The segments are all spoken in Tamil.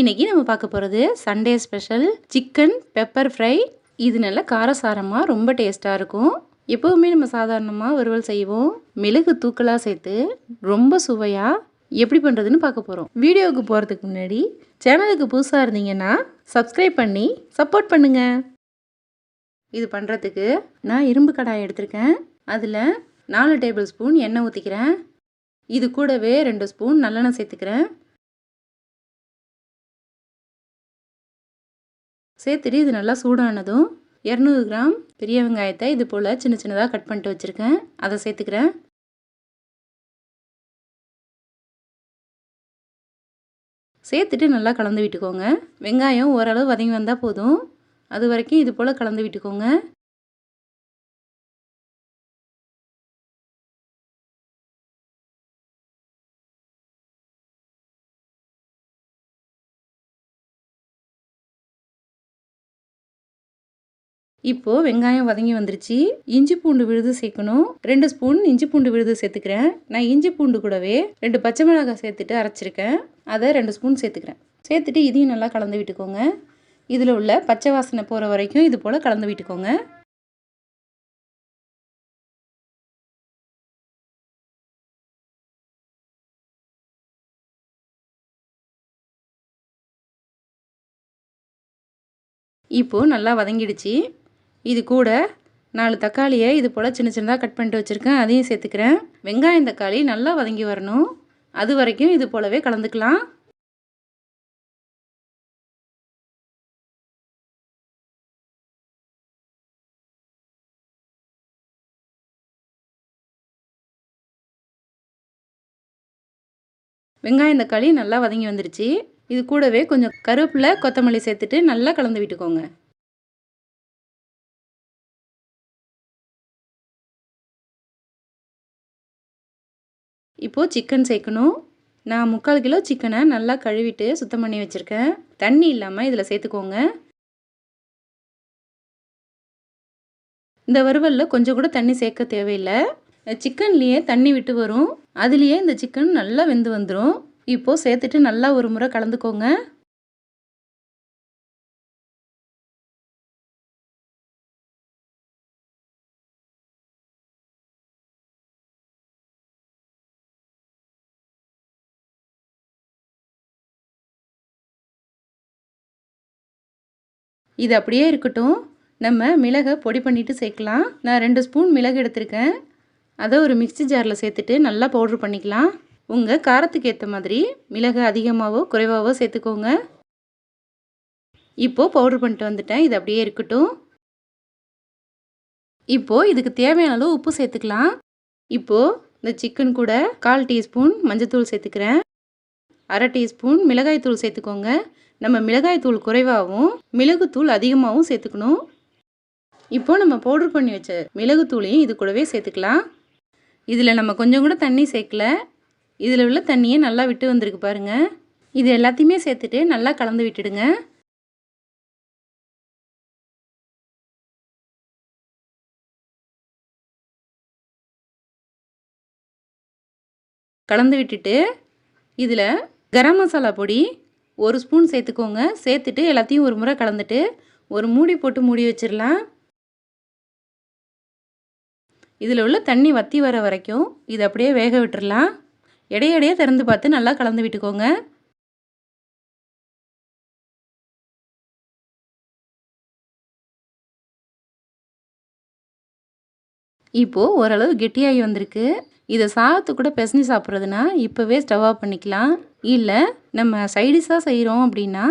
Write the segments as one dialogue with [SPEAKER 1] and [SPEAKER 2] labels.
[SPEAKER 1] இன்னைக்கு நம்ம பார்க்க போகிறது Sunday special chicken pepper fry இது நல்ல காரசாரமாக ரொம்ப டேஸ்ட்டாக இருக்கும். எப்போவுமே நம்ம சாதாரணமாக வறுவல் செய்வோம். மிளகு தூக்கலாக சேர்த்து ரொம்ப சுவையாக எப்படி பண்ணுறதுன்னு பார்க்க போகிறோம் வீடியோவுக்கு போகிறதுக்கு முன்னாடி சேனலுக்கு புதுசாக இருந்தீங்கன்னா சப்ஸ்கிரைப் பண்ணி சப்போர்ட் பண்ணுங்கள் இது பண்ணுறதுக்கு நான் இரும்பு கடாய் எடுத்திருக்கேன். அதில் நாலு டேபிள் ஸ்பூன் எண்ணெய் ஊற்றிக்கிறேன் இது கூடவே ரெண்டு ஸ்பூன் நல்லெண்ணெய் சேர்த்துக்கிறேன். சேர்த்துட்டு இது நல்லா சூடானதும். இரநூறு கிராம் பெரிய வெங்காயத்தை இது போல் சின்ன சின்னதாக கட் பண்ணிட்டு வச்சுருக்கேன். அதை சேர்த்துக்கிறேன். சேர்த்துட்டு நல்லா கலந்து விட்டுக்கோங்க. வெங்காயம் ஓரளவு வதங்கி வந்தால் போதும். அது வரைக்கும் இது போல் கலந்து விட்டுக்கோங்க. இப்போது வெங்காயம் வதங்கி வந்துருச்சு. இஞ்சி பூண்டு விழுது சேர்க்கணும். ரெண்டு ஸ்பூன் இஞ்சி பூண்டு விழுது சேர்த்துக்கிறேன். நான் இஞ்சி பூண்டு கூடவே ரெண்டு பச்சை மிளகாய் சேர்த்துட்டு அரைச்சிருக்கேன். அதை ரெண்டு ஸ்பூன் சேர்த்துக்கிறேன். சேர்த்துட்டு இதையும் நல்லா கலந்து விட்டுக்கோங்க. இதில் உள்ள பச்சை வாசனை போகிற வரைக்கும் இது போல் கலந்து விட்டுக்கோங்க. இப்போது நல்லா வதங்கிடுச்சு. இது கூட நாலு தக்காளியை இது போல் சின்ன சின்னதாக கட் பண்ணிட்டு வச்சுருக்கேன். அதையும் சேர்த்துக்கிறேன். வெங்காயம் தக்காளி நல்லா வதங்கி வரணும். அது வரைக்கும் இது போலவே கலந்துக்கலாம். வெங்காயம் தக்காளி நல்லா வதங்கி வந்துருச்சு. இது கூடவே கொஞ்சம் கருவேப்பிலை கொத்தமல்லி சேர்த்துட்டு நல்லா கலந்து விட்டுக்கோங்க. இப்போது சிக்கன் சேர்க்கணும். நான் முக்கால் கிலோ சிக்கனை நல்லா கழுவிட்டு சுத்தம் பண்ணி வச்சுருக்கேன். தண்ணி இல்லாமல் இதில் சேர்த்துக்கோங்க. இந்த வறுவலில் கொஞ்சம் கூட தண்ணி சேர்க்க தேவையில்லை. சிக்கன்லேயே தண்ணி விட்டு வரும். அதுலேயே இந்த சிக்கன் நல்லா வெந்து வந்துடும் இப்போது சேர்த்துட்டு நல்லா ஒரு முறை கலந்துக்கோங்க. இது அப்படியே இருக்கட்டும். நம்ம மிளகை பொடி பண்ணிவிட்டு சேர்க்கலாம். நான் ரெண்டு ஸ்பூன் மிளகு எடுத்திருக்கேன். அதை ஒரு மிக்சி ஜாரில் சேர்த்துட்டு நல்லா பவுட்ரு பண்ணிக்கலாம். உங்கள் காரத்துக்கு ஏற்ற மாதிரி மிளகு அதிகமாகவோ குறைவாகவோ சேர்த்துக்கோங்க. இப்போது பவுட்ரு பண்ணிட்டு வந்துட்டேன். இது அப்படியே இருக்கட்டும். இப்போது இதுக்கு தேவையான அளவு உப்பு சேர்த்துக்கலாம். இப்போது இந்த சிக்கன் கூட கால் டீஸ்பூன் மஞ்சத்தூள் சேர்த்துக்கிறேன். அரை டீஸ்பூன் மிளகாய்த்தூள் சேர்த்துக்கோங்க. நம்ம மிளகாய் தூள் குறைவாகவும் மிளகுத்தூள் அதிகமாகவும் சேர்த்துக்கணும். இப்போது நம்ம பவுடர் பண்ணி வச்ச மிளகுத்தூளையும் இது கூடவே சேர்த்துக்கலாம். இதில் நம்ம கொஞ்சம் கூட தண்ணி சேர்க்கல. இதில் உள்ள தண்ணியை நல்லா விட்டு வந்திருக்கு பாருங்கள் இது எல்லாத்தையுமே சேர்த்துட்டு நல்லா கலந்து விட்டுடுங்க. கலந்து விட்டுட்டு இதில் கரம் மசாலா பொடி ஒரு ஸ்பூன் சேர்த்துக்கோங்க. சேர்த்துட்டு எல்லாத்தையும் ஒரு முறை கலந்துட்டு ஒரு மூடி போட்டு மூடி வச்சிடலாம். இதில் உள்ள தண்ணி வற்றி வர வரைக்கும் இதை அப்படியே வேக விட்டுடலாம் இடையிடையே திறந்து பார்த்து நல்லா கலந்து விட்டுக்கோங்க. இப்போது ஓரளவு கெட்டியாகி வந்திருக்கு. இதை சாதத்து கூட பிசைஞ்சு சாப்பிட்றதுனா இப்போவே ஸ்டவ் ஆஃப் பண்ணிக்கலாம். இல்லை நம்ம சைடிஷாக செய்கிறோம் அப்படின்னா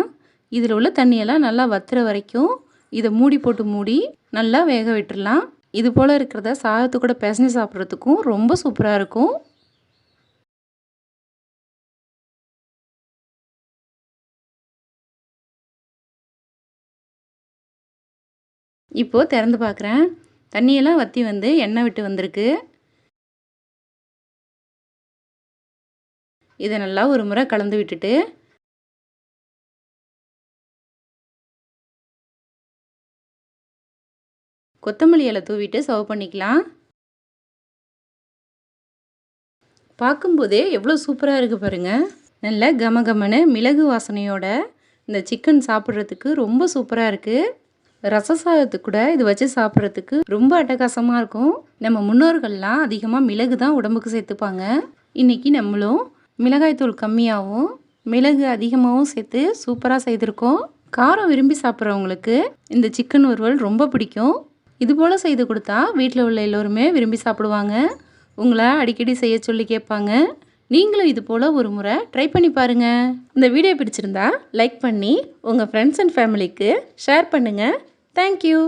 [SPEAKER 1] இதில் உள்ள தண்ணியெல்லாம் நல்லா வத்துற வரைக்கும் இதை மூடி போட்டு மூடி நல்லா வேக விட்டுடலாம் இது போல் இருக்கிறத சாதத்து கூட பிசைஞ்சு சாப்பிட்றதுக்கும் ரொம்ப சூப்பராக இருக்கும். இப்போது திறந்து பார்க்குறேன் தண்ணியெல்லாம் வற்றி வந்து எண்ணெய் விட்டு வந்திருக்கு. இதை நல்லா ஒரு முறை கலந்து விட்டுட்டு கொத்தமல்லி இலை தூவிட்டு சர்வ் பண்ணிக்கலாம். பார்க்கும்போதே எவ்வளோ சூப்பராக இருக்குது பாருங்கள் நல்ல கமகமனு மிளகு வாசனையோட இந்த சிக்கன் சாப்பிட்றதுக்கு ரொம்ப சூப்பராக இருக்குது ரச சாதத்துக்கு கூட இது வச்சு சாப்பிட்றதுக்கு ரொம்ப அட்டகாசமாக இருக்கும். நம்ம முன்னோர்கள்லாம் அதிகமாக மிளகு தான் உடம்புக்கு சேர்த்துப்பாங்க. இன்றைக்கி நம்மளும் மிளகாய்த்தூள் கம்மியாகவும் மிளகு அதிகமாகவும் சேர்த்து சூப்பராக செய்திருக்கோம். காரம் விரும்பி சாப்பிட்றவங்களுக்கு இந்த சிக்கன் வறுவல் ரொம்ப பிடிக்கும். இது போல் செய்து கொடுத்தா வீட்டில் உள்ள எல்லோருமே விரும்பி சாப்பிடுவாங்க. உங்களை அடிக்கடி செய்ய சொல்லி கேட்பாங்க. நீங்களும் இது போல் ஒரு முறை ட்ரை பண்ணி பாருங்கள் இந்த வீடியோ பிடிச்சிருந்தா லைக் பண்ணி உங்கள் ஃப்ரெண்ட்ஸ் அண்ட் ஃபேமிலிக்கு ஷேர் பண்ணுங்கள் தேங்க்யூ